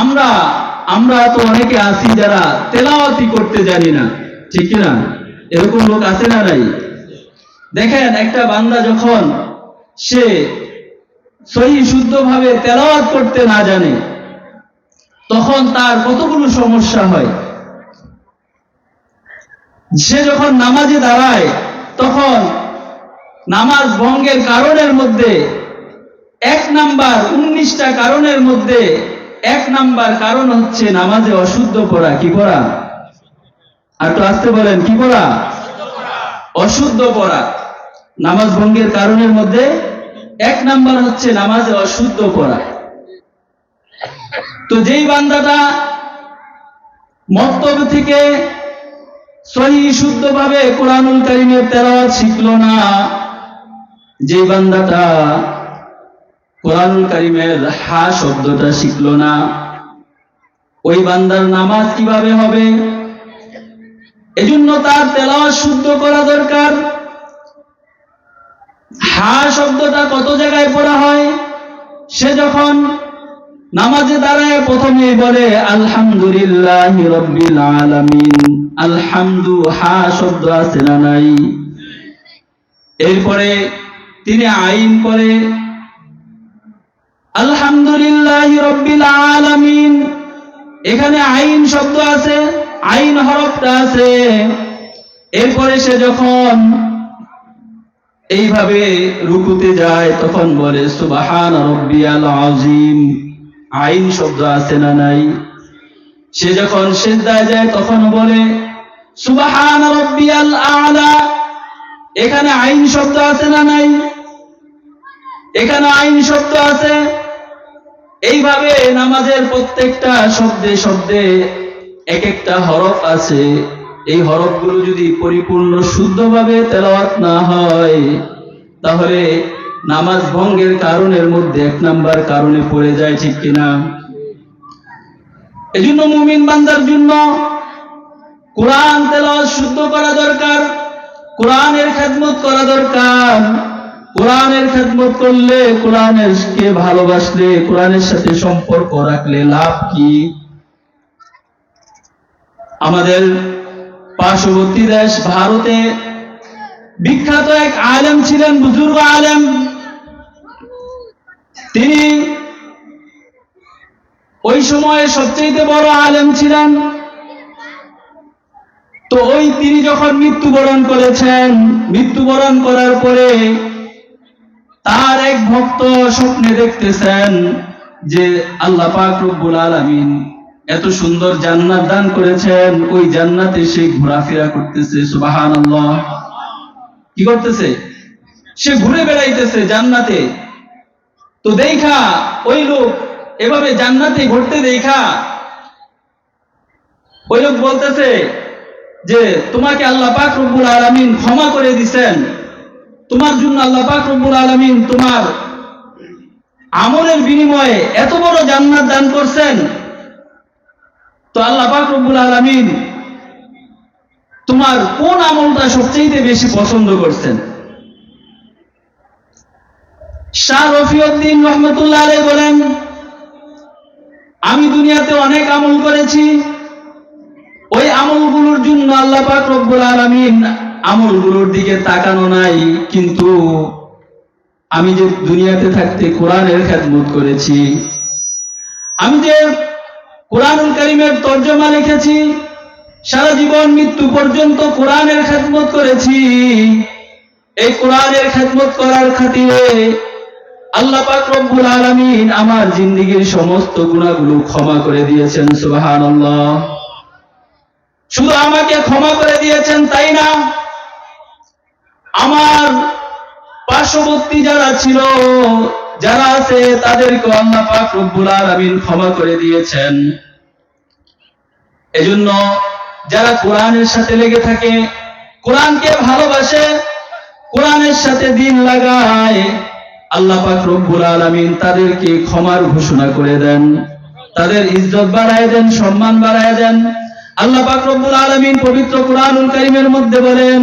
আমরা আমরা তো অনেকে আছি যারা তেলাওয়াতি করতে জানি না, ঠিক কি না এরকম লোক আছে না নাই? দেখেন, একটা বান্দা যখন সে সহি শুদ্ধভাবে তেলাওয়াত করতে না জানে, তখন তার কতগুলো সমস্যা হয়? সে যখন নামাজে দাঁড়ায়, তখন নামাজ ভঙ্গের কারণের মধ্যে এক নাম্বার উনিশটা কারণের মধ্যে এক নাম্বার কারণ হচ্ছে নামাজে অশুদ্ধ পড়া, কি পড়া? আর তো আসতে বলেন, কি পড়া? অশুদ্ধ পড়া। নামাজ ভঙ্গের কারণের মধ্যে এক নাম্বার হচ্ছে নামাজে অশুদ্ধ পড়া। তো যেই বান্দাটা মক্তব থেকে সহি শুদ্ধভাবে কোরআনুল কারিমের তেলাওয়াত শিখলো না যে বান্দাটা কোরআনুল কারিমের হা শব্দটা শিখলো না। ওই বান্দার নামাজ কীভাবে হবে? এজন্য তার তেলাওয়াত শুদ্ধ করা দরকার। হা শব্দটা কত জায়গায় পড়া হয়? সে যখন নামাজে দাঁড়ায় প্রথমে বলে, আলহামদুলিল্লাহ রব্বিল আলামিন। আলহামদু হা শব্দ আছে না নাই? এরপরে তিনি আইন করে আলহামদুলিল্লাহ রব্বিল আলামিন। এখানে আইন শব্দ আছে, আইন হরফটা আছে। এরপরে সে যখন এইভাবে রুকুতে যায়, তখন বলে, সুবাহান রব্বিয়াল আজিম আইন শব্দ আছে না নাই? সে যখন সেজদায় যায়, তখন বলে, সুবাহান রব্বিয়াল আলা। এখানে আইন শব্দ আছে না নাই? এখানে আইন শব্দ আছে। এইভাবে নামাজের প্রত্যেকটা শব্দে শব্দে এক একটা হরফ আছে। এই হরফগুলো যদি পরিপূর্ণ শুদ্ধভাবে তেলাওয়াত না হয়, তাহলে নামাজ ভঙ্গের কারণের মধ্যে এক নাম্বার কারণে পড়ে যায়, ঠিক কিনা? এজন্য মুমিন বান্দার জন্য কোরআন তেলাওয়াত শুদ্ধ করা দরকার, কোরআনের খেদমত করা দরকার। কোরআনের খেদমত করলে কোরআনের কে ভালোবাসলে, কোরআনের সাথে সম্পর্ক রাখলে লাভ কি? আমাদের পার্শ্ববর্তী দেশ ভারতে বিখ্যাত এক আলেম ছিলেন, বুজুর্গ আলেম। তিনি ওই সময়ে সবচেয়ে বড় আলেম ছিলেন। তো ওই তিনি যখন মৃত্যুবরণ করেছেন, মৃত্যুবরণ করার পরে তার এক ভক্ত স্বপ্নে দেখতেছেন যে আল্লাহ পাক রব্বুল আলামিন এত সুন্দর জান্নাত দান করেছেন, ওই জান্নাতে সে ঘোরাফেরা করতেছে, সুবহানাল্লাহ। কি করতেছে? সে ঘুরে বেড়াইতেছে জান্নাতে। তো দেখা, ওই লোক এভাবে জান্নাতে ঘুরতে দেখা, ওই লোক বলতেছে যে, তোমাকে আল্লাহ পাক রব্বুল আলামিন ক্ষমা করে দিছেন। তোমার জন্য আল্লাহ রব্বুল আলামিন তোমার আমলের বিনিময়ে এত বড় জান্নাত দান করছেন। তো আল্লাহ রব্বুল আলামিন তোমার কোন আমলটা সবচেয়ে বেশি পছন্দ করছেন? শাহ রফিউদ্দিন রহমতুল্লাহ আলাই বলেন, আমি দুনিয়াতে অনেক আমল করেছি। ওই আমলগুলোর জন্য আল্লাহ পাক রব্বুল আলামিন আমলগুলোর দিকে তাকানো নাই, কিন্তু আমি যে দুনিয়াতে থাকতে কোরআনের খেদমত করেছি, আমি যে কোরআনুল করিমের তর্জমা লিখেছি, সারা জীবন মৃত্যু পর্যন্ত কোরআনের খেদমত করেছি, এই কোরআনের খেদমত করার খাতিরে আল্লাহ পাক রব্বুল আলামিন আমার জিন্দিগির সমস্ত গুণাগুলো ক্ষমা করে দিয়েছেন, সুবহানাল্লাহ। শুধু আমাকে ক্ষমা করে দিয়েছেন, তাই না? আমার পার্শ্ববর্তী যারা ছিল, যারা আছে, তাদেরকে আল্লাহ পাক রব্বুল আলামিন ক্ষমা করে দিয়েছেন। এজন্য যারা কোরআনের সাথে লেগে থাকে, কোরআনকে ভালোবাসে, কোরআনের সাথে দিন লাগায়, আল্লাহ পাক রব্বুল আলামিন তাদেরকে ক্ষমার ঘোষণা করে দেন। তাদের ইজ্জত বাড়ায় দেন, সম্মান বাড়ায় দেন। আল্লাহ পাক রব্বুল আলামিন পবিত্র কোরআনুল কারীমের মধ্যে বলেন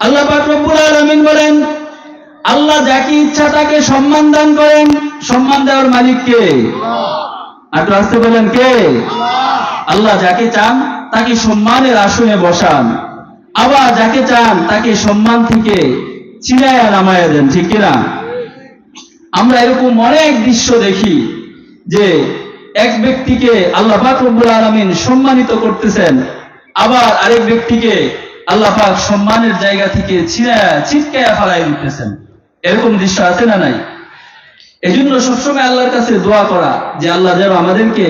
আল্লাহ রব্বুল আলামিন বলেন আল্লাহ যাকে ইচ্ছা তাকে সম্মান দান করেন সম্মান দেওয়ার মালিক কে? একটু আসতে বলেন কে? আল্লাহ। যাকে চান তাকে সম্মানের আসনে বসান। আবার যাকে চান তাকে সম্মান থেকে চিনায়া নামায়া দেন ঠিক কিনা আমরা এরকম অনেক দৃশ্য দেখি যে এক ব্যক্তিকে আল্লাহ পাক রব্বুল আলামিন সম্মানিত করতেছেন আবার আরেক ব্যক্তিকে আল্লাহ পাক সম্মানের জায়গা থেকে ছিনায়া ছিটকায়া ফেলাই দিতেছেন। এরকম দৃশ্য আছে না নাই? এজন্য সবসময় আল্লাহর কাছে দোয়া করা যে আল্লাহ যেন আমাদেরকে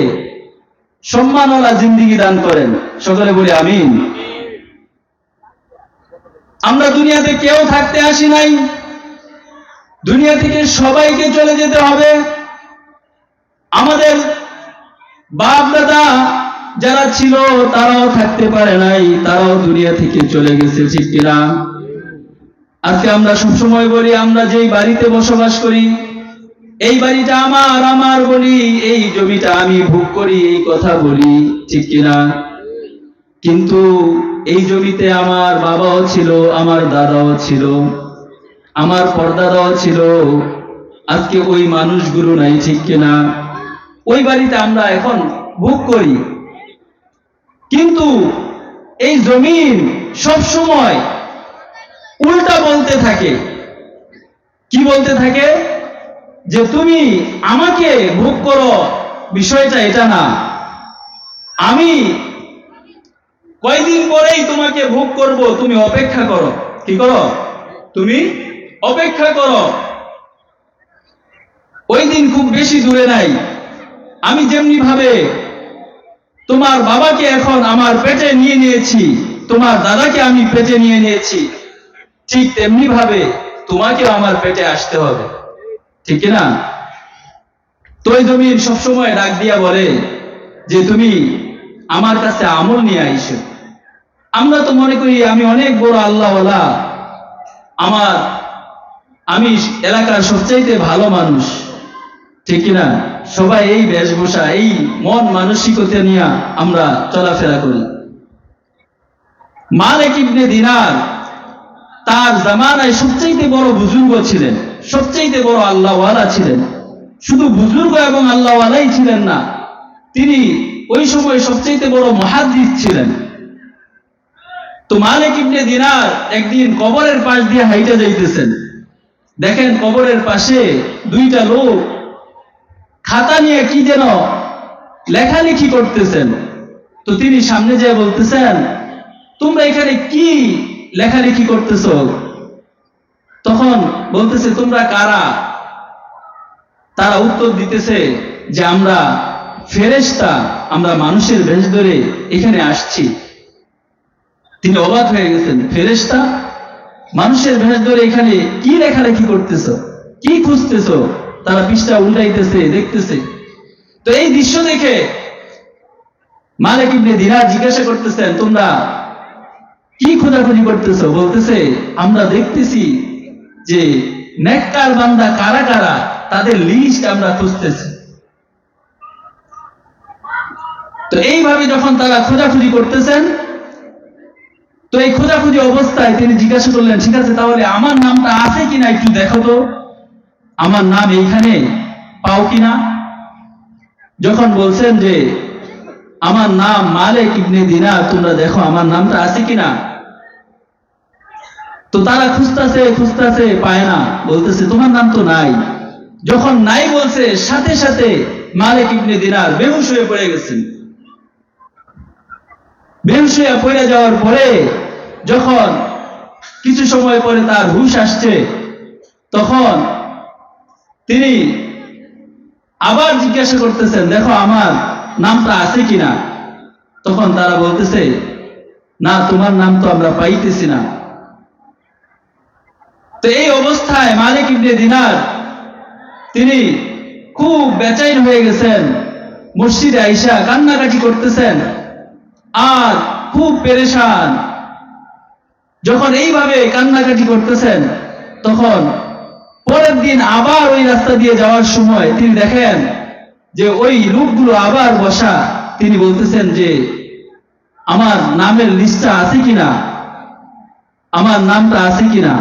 সম্মানওয়ালা জিন্দিগি দান করেন। সকলে বলি আমিন। আমরা দুনিয়াতে কেউ থাকতে আসি নাই। দুনিয়া থেকে সবাইকে চলে যেতে হবে। আমাদের বাপ দাদা যারা ছিল, তারাও থাকতে পারে নাই, তারাও দুনিয়া থেকে চলে গেছে কিনা? আজকে আমরা সবসময় বলি, আমরা যেই বাড়িতে বসবাস করি, এই বাড়িটা আমার আমার বলি, এই জমিটা আমি ভোগ করি, এই কথা বলি, ঠিক কিনা? কিন্তু এই জমিতে আমার বাবাও ছিল, আমার দাদাও ছিল, আমার পর্দাদাও ছিল, আজকে ওই মানুষগুলো নাই, ঠিক কিনা? ওই বাড়িতে আমরা এখন ভোগ করি। কিন্তু এই জমিন সব সময় উল্টা বলতে থাকে। কি বলতে থাকে? যে তুমি আমাকে ভোগ করো, বিষয়টা এটা না। আমি কয়দিন পরেই তোমাকে ভোগ করব, তুমি অপেক্ষা করো। কি করো? তুমি অপেক্ষা করো। ওই দিন খুব বেশি দূরে নাই। আমি যেমনি ভাবে তোমার বাবাকে এখন আমার পেটে নিয়ে নিয়েছি। তোমার দাদাকে আমি পেটে নিয়ে নিয়েছি। ঠিক তেমনি ভাবে তোমাকেও আমার পেটে আসতে হবে। ঠিক না তো ওই জমিন সবসময় ডাক দিয়া বলে যে তুমি আমার কাছে আমল নিয়ে আইসো। আমরা তো মনে করি আমি অনেক বড় আল্লাহওয়ালা। আমার, আমি এলাকার সবচাইতে ভালো মানুষ। ঠিক না সবাই এই বেশভূষা, এই মন মানসিকতা নিয়ে আমরা চলাফেরা করি। মালিক ইবনে দিনার তার জামানায় সবচাইতে বড় বুজুর্গ ছিলেন, সবচাইতে বড় আল্লাহওয়ালা ছিলেন। শুধু বুজুর্গ এবং আল্লাহওয়ালাই ছিলেন না, তিনি ওই সময় সবচাইতে বড় মহাদ্দিস ছিলেন। তো মালিক ইবনে দিনার একদিন কবরের পাশ দিয়ে হাইটে যাইতেছেন। দেখেন কবরের পাশে দুইটা লোক খাতা নিয়ে কি যেন লেখালেখি করতেছেন। তো তিনি সামনে যেয়ে বলতেছেন, তোমরা এখানে কি লেখালেখি করতেছ? তখন বলতেছে, তোমরা কারা? তারা উত্তর দিতেছে যে, আমরা ফেরেশতা, আমরা মানুষের বেশ ধরে এখানে আসছি। তিনি অবাক হয়ে গেছেন, ফেরেশতা, মানুষের ভেষ ধরে এখানে কি লেখালেখি করতেছ? কি খুঁজতেছ? তারা পৃষ্ঠা উল্টাইতেছে, দেখতেছে। তো এই দৃশ্য দেখে মালিক ইবনে দিনার জিজ্ঞাসা করতেছেন, তোমরা কি খোঁজাখুঁজি করতেছ? বলতেছে, আমরা দেখতেছি যে নেককার বান্দা কারা কারা, তাদের লিস্ট আমরা খুঁজতেছি। তো এইভাবে যখন তারা খোঁজাখুঁজি করতেছেন, তো এই খোঁজাখুঁজি অবস্থায় তিনি জিজ্ঞাসা করলেন, ঠিক আছে, তাহলে আমার নামটা আছে কিনা একটু দেখো তো। আমার নাম এইখানে পাও কিনা? যখন বলছেন যে, আমার নাম মালিক ইবনে দিনার, তোমরা দেখো আমার নামটা আছে কিনা? তো তারা খুঁজতেছে খুঁজতেছে, পায় না। বলতেছে, তোমার নাম তো নাই। যখন নাই বলছে, সাথে সাথে মালিক ইবনে দিনার বেহুশ হয়ে পড়ে গেছেন বেহুশ হয়ে পড়ে যাওয়ার পরে, যখন কিছু সময় পরে তার হুশ আসছে, তখন তিনি আবার জিজ্ঞাসা করতেছেন, দেখো, আমার নামটা আছে কিনা? তখন তারা বলতেছে, না, তোমার নাম তো আমরা পাইতেছি না। তো এই অবস্থায় মালিক ইবনে দিনার, তিনি খুব বেচাইন হয়ে গেছেন। মসজিদে আইসা কান্নাকাটি করতেছেন আর খুব পেরেশান। যখন এইভাবে কান্নাকাটি করতেছেন, তখন পরের দিন আবার ওই রাস্তা দিয়ে যাওয়ার সময় তিনি দেখেন যে ওই লোকগুলো আবার বসা। তিনি বলতেছেন যে, আমার নামের লিস্টটা আছে কিনা? আমার নামটা আছে কিনা?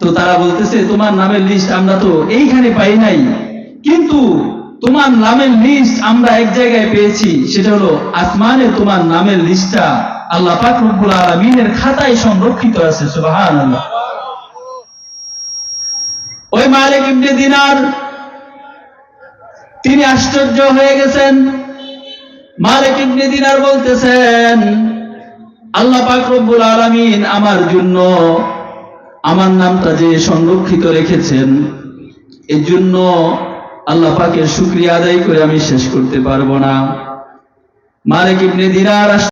তো তারা বলতেছে, তোমার নামের লিস্ট আমরা তো এইখানে পাই নাই। কিন্তু তোমার নামের লিস্ট আমরা এক জায়গায় পেয়েছি। সেটা হলো আসমানে তোমার নামের লিস্টটা আল্লাহ পাক রব্বুল আলামিনের খাতায় সংরক্ষিত আছে, সুবহানাল্লাহ। ওই মালিক ইবনে দিনার। তিনি আশ্চর্য হয়ে গেছেন। মালিক ইবনে দিনার বলতেছেন, আল্লাহ পাক রব্বুল আলামিন আমার জন্য আমার নামটা যে সংরক্ষিত রেখেছেন এর জন্য আল্লাহ পাকের শুক্রিয়া আদায় করে আমি শেষ করতে পারব না। মালিক ইবনে দিনার